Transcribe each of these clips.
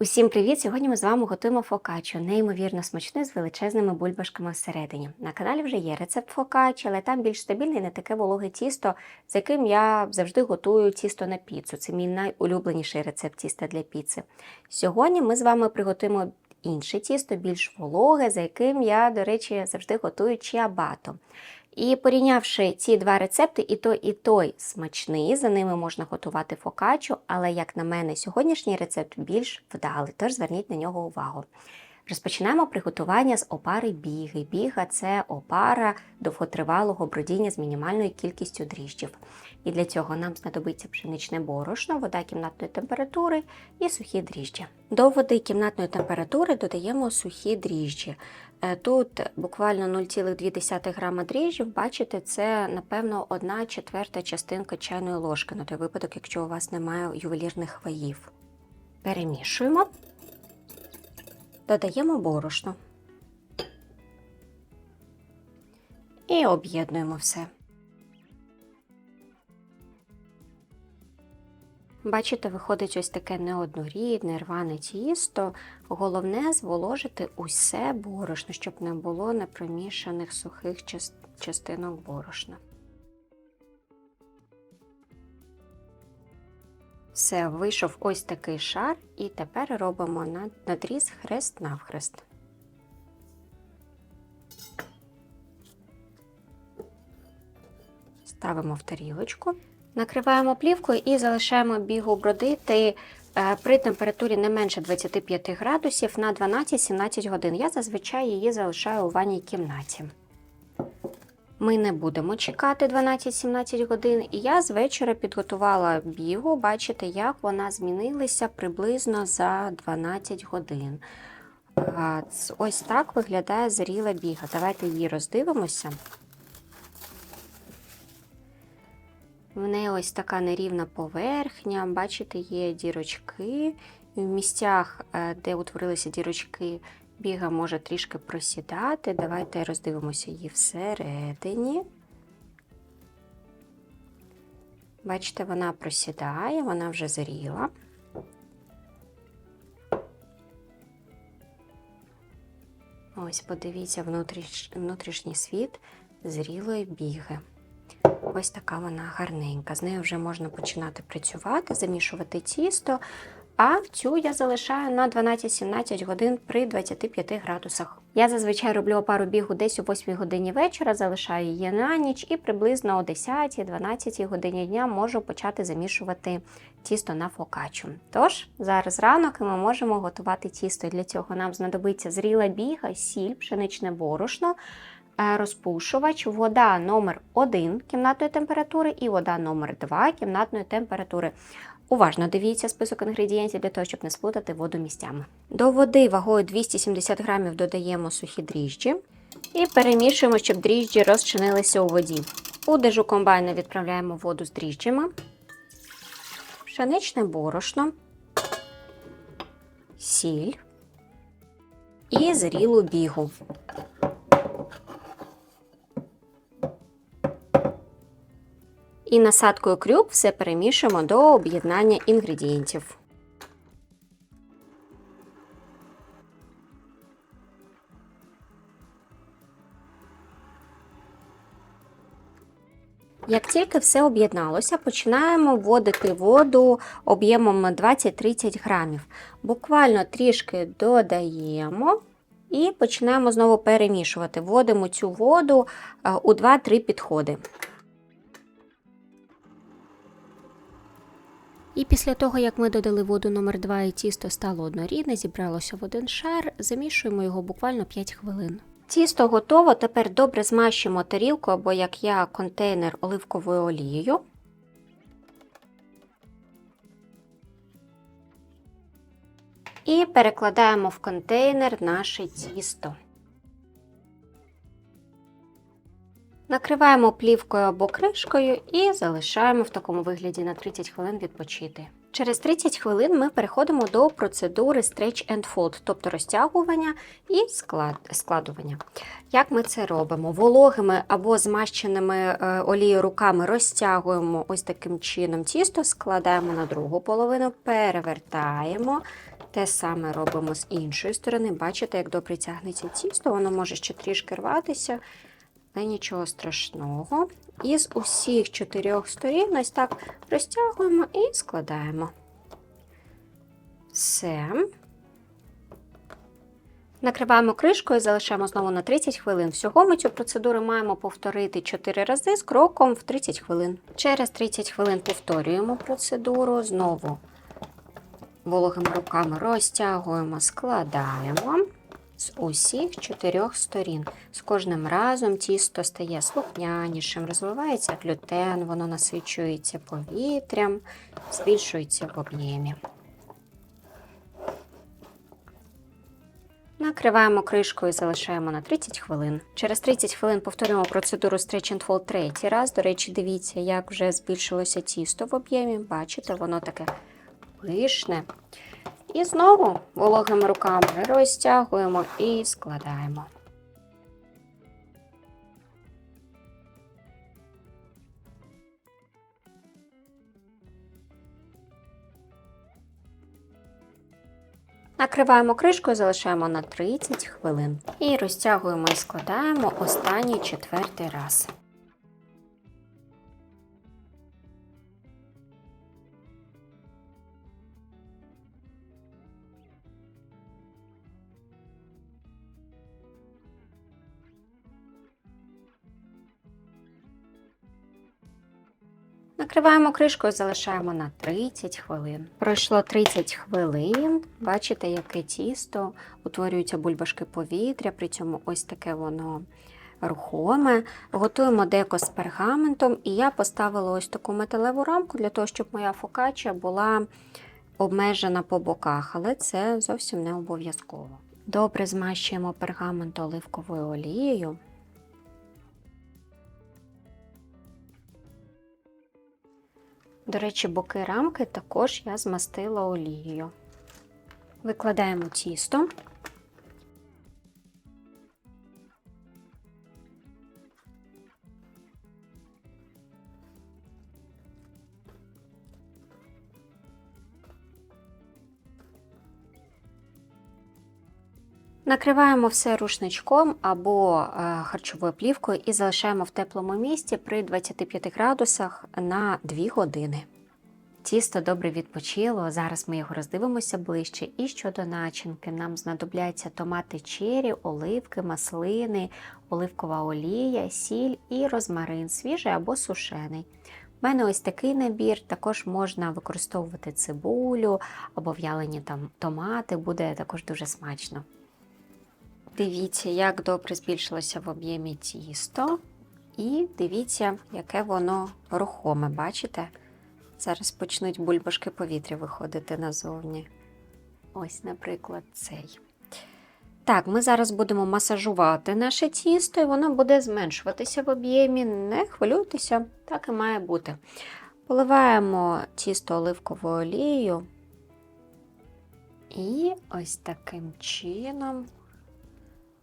Усім привіт! Сьогодні ми з вами готуємо фокаччо, неймовірно смачне з величезними бульбашками всередині. На каналі вже є рецепт фокаччо, але там більш стабільне і не таке вологе тісто, з яким я завжди готую тісто на піцу. Це мій найулюбленіший рецепт тіста для піци. Сьогодні ми з вами приготуємо інше тісто, більш вологе, за яким я, до речі, завжди готую чиабато. І порівнявши ці два рецепти, і той, і той смачний, за ними можна готувати фокачу, але, як на мене, сьогоднішній рецепт більш вдалий, тож зверніть на нього увагу. Розпочинаємо приготування з опари біги. Біга це опара довготривалого бродіння з мінімальною кількістю дріжджів. І для цього нам знадобиться пшеничне борошно, вода кімнатної температури і сухі дріжджі. До води кімнатної температури додаємо сухі дріжджі. Е, Тут буквально 0,2 грама дріжджів, бачите, це, напевно, одна четверта частинка чайної ложки, на той випадок, якщо у вас немає ювелірних хваїв. Перемішуємо, додаємо борошно і об'єднуємо все. Бачите, виходить ось таке неоднорідне, рване тісто. Головне зволожити усе борошно, щоб не було непромішаних сухих частинок борошна. Все, вийшов ось такий шар, і тепер робимо на- надріз хрест навхрест. Ставимо в тарілочку. Накриваємо плівкою і залишаємо бігу бродити е, при температурі не менше 25 градусів на 12-17 годин. Я зазвичай її залишаю у ванній кімнаті. Ми не будемо чекати 12-17 годин, і я з вечора підготувала бігу. Бачите, як вона змінилася приблизно за 12 годин. Ось так виглядає зріла біга. Давайте її роздивимося. В неї ось така нерівна поверхня, бачите, є дірочки. В місцях, е, де утворилися дірочки, біга може трішки просідати. Давайте роздивимося її всередині. Бачите, вона просідає, вона вже зріла. Ось, подивіться, внутріш... внутрішній світ зрілої біги. Ось така вона гарненька. З нею вже можна починати працювати, замішувати тісто. А цю я залишаю на 12-17 годин при 25 градусах. Я зазвичай роблю опару бігу десь о 8 годині вечора, залишаю її на ніч і приблизно о 10-12 годині дня можу почати замішувати тісто на фокачу. Тож, зараз ранок і ми можемо готувати тісто. Для цього нам знадобиться зріла біга, сіль, пшеничне борошно, е, розпушувач, вода номер 1 кімнатної температури і вода номер 2 кімнатної температури. Уважно дивіться список інгредієнтів для того, щоб не сплутати воду місцями. До води вагою 270 грамів додаємо сухі дріжджі і перемішуємо, щоб дріжджі розчинилися у воді. У дежу комбайна відправляємо воду з дріжджами, пшеничне борошно, сіль і зрілу бігу. І насадкою крюк все перемішуємо до об'єднання інгредієнтів. Як тільки все об'єдналося, починаємо вводити воду об'ємом 20-30 грамів. Буквально трішки додаємо і починаємо знову перемішувати. Вводимо цю воду е, у 2-3 підходи. І після того, як ми додали воду номер 2 і тісто стало однорідне, зібралося в один шар, замішуємо його буквально 5 хвилин. Тісто готово, тепер добре змащуємо тарілку або як я контейнер оливковою олією. І перекладаємо в контейнер наше тісто. Накриваємо плівкою або кришкою і залишаємо в такому вигляді на 30 хвилин відпочити. Через 30 хвилин ми переходимо до процедури Stretch and Fold, тобто розтягування і склад, складування. Як ми це робимо? Вологими або змащеними е, олією руками розтягуємо ось таким чином тісто, складаємо на другу половину, перевертаємо. Те саме робимо з іншої сторони. Бачите, як добре тягнеться тісто, воно може ще трішки рватися, нічого страшного. І з усіх чотирьох сторін ось так розтягуємо і складаємо. Все. Накриваємо кришкою і залишаємо знову на 30 хвилин. Всього ми цю процедуру маємо повторити 4 рази з кроком в 30 хвилин. Через 30 хвилин повторюємо процедуру, знову вологими руками розтягуємо, складаємо з усіх чотирьох сторін. З кожним разом тісто стає слухнянішим, розвивається глютен, воно насичується повітрям, збільшується в об'ємі. Накриваємо кришкою і залишаємо на 30 хвилин. Через 30 хвилин повторюємо процедуру Stretch and Fold третій раз. До речі, дивіться, як вже збільшилося тісто в об'ємі. Бачите, воно таке пишне. І знову вологими руками розтягуємо і складаємо. Накриваємо кришкою, залишаємо на 30 хвилин. І розтягуємо і складаємо останній четвертий раз. Накриваємо кришкою, залишаємо на 30 хвилин. Пройшло 30 хвилин. Бачите, яке тісто, утворюються бульбашки повітря, при цьому ось таке воно рухоме. Готуємо деко з пергаментом, і я поставила ось таку металеву рамку для того, щоб моя фокача була обмежена по боках, але це зовсім не обов'язково. Добре змащуємо пергамент оливковою олією. До речі, боки рамки також я змастила олією. Викладаємо тісто. Накриваємо все рушничком або е, харчовою плівкою і залишаємо в теплому місці при 25 градусах на 2 години. Тісто добре відпочило, зараз ми його роздивимося ближче. І щодо начинки, нам знадобляться томати чері, оливки, маслини, оливкова олія, сіль і розмарин, свіжий або сушений. У мене ось такий набір, також можна використовувати цибулю або в'ялені там томати, буде також дуже смачно. Дивіться, як добре збільшилося в об'ємі тісто. І дивіться, яке воно рухоме, бачите? Зараз почнуть бульбашки повітря виходити назовні. Ось, наприклад, цей. Так, ми зараз будемо масажувати наше тісто, і воно буде зменшуватися в об'ємі. Не хвилюйтеся, так і має бути. Поливаємо тісто оливковою олією. І ось таким чином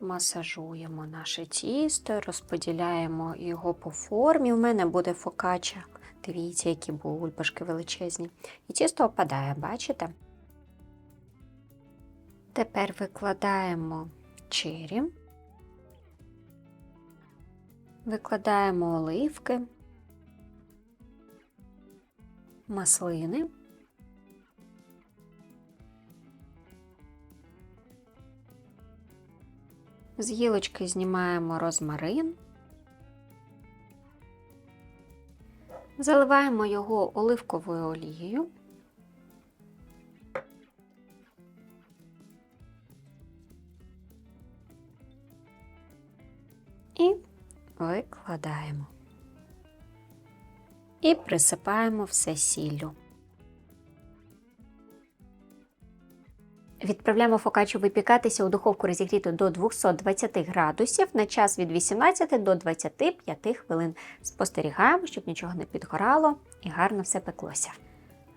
масажуємо наше тісто, розподіляємо його по формі. У мене буде фокача. Дивіться, які бульбашки величезні. І тісто опадає, бачите? Тепер викладаємо чері, викладаємо оливки, маслини. З гілочки знімаємо розмарин. Заливаємо його оливковою олією. І викладаємо. І присипаємо все сіллю. Відправляємо фокаччо випікатися у духовку розігріту до 220 градусів на час від 18 до 25 хвилин. Спостерігаємо, щоб нічого не підгорало і гарно все пеклося.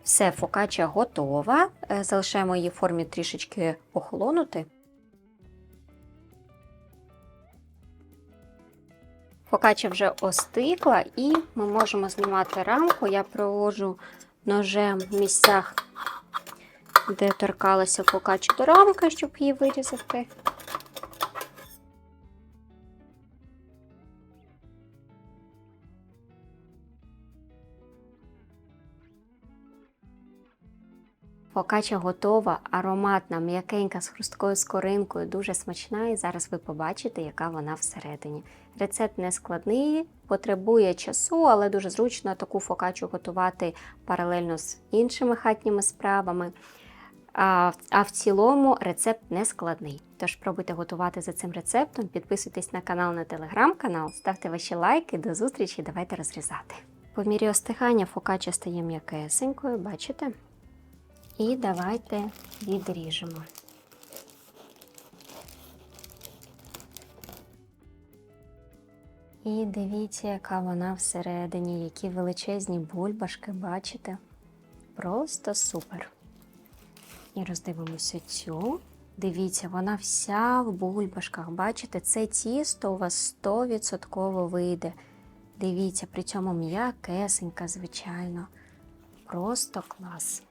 Все, фокача готова. Е, Залишаємо її в формі трішечки охолонути. Фокача вже остигла, і ми можемо знімати рамку. Я проводжу ножем в місцях, де торкалася фокача до рамки, щоб її вирізати. Фокача готова, ароматна, м'якенька з хрусткою скоринкою, дуже смачна. І зараз ви побачите, яка вона всередині. Рецепт не складний, потребує часу, але дуже зручно таку фокачу готувати паралельно з іншими хатніми справами. А, в цілому рецепт не складний. Тож пробуйте готувати за цим рецептом, підписуйтесь на канал на телеграм-канал, ставте ваші лайки. До зустрічі, давайте розрізати. По мірі остигання фокача стає м'якесенькою, бачите? І давайте відріжемо. І дивіться, яка вона всередині, які величезні бульбашки, бачите? Просто супер. І роздивимося цю. Дивіться, вона вся в бульбашках. Бачите, це тісто у вас 100% вийде. Дивіться, при цьому м'якесенька, звичайно. Просто клас.